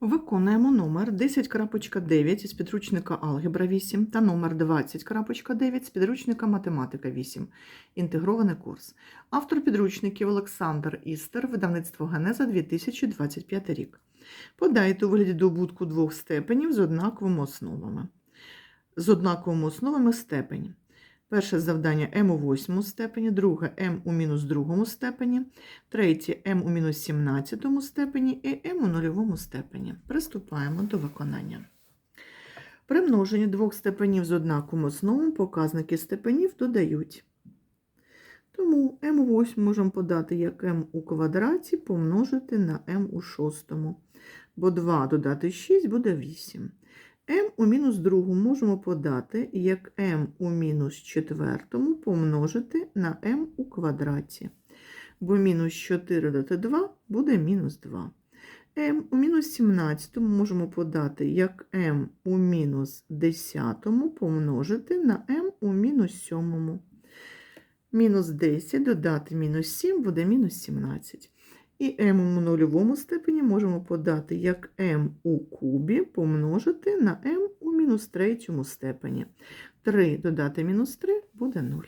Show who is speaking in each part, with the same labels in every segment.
Speaker 1: Виконуємо номер 10.9 із підручника Алгебра 8 та номер 20.9 з підручника Математика 8. Інтегрований курс. Автор підручників Олександр Істер, видавництво Генеза 2025 рік. Подайте у вигляді добутку двох степенів з однаковими основами. З однаковими основами степені. Перше завдання m у восьмому степені, друге m у мінус другому степені, третє m у мінус 17 степені і m у нульовому степені. Приступаємо до виконання. При множенні двох степенів з однаковим основом показники степенів додають. Тому m у восьмому можемо подати як m у квадраті помножити на m у шостому, бо 2 додати 6 буде 8. M у мінус другому можемо подати як m у мінус четвертому помножити на m у квадраті бо мінус 4 додати 2 буде мінус 2. m у мінус 17 можемо подати як m у мінус 10 помножити на m у мінус 7. Мінус 10 додати мінус 7 буде мінус 17. І m у нульовому степені можемо подати як m у кубі помножити на m у мінус третьому степені. 3 додати мінус 3 буде 0.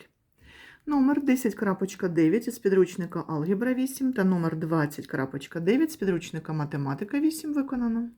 Speaker 1: Номер 10.9 із підручника Алгебра 8 та номер 20.9 з підручника Математика 8 виконано.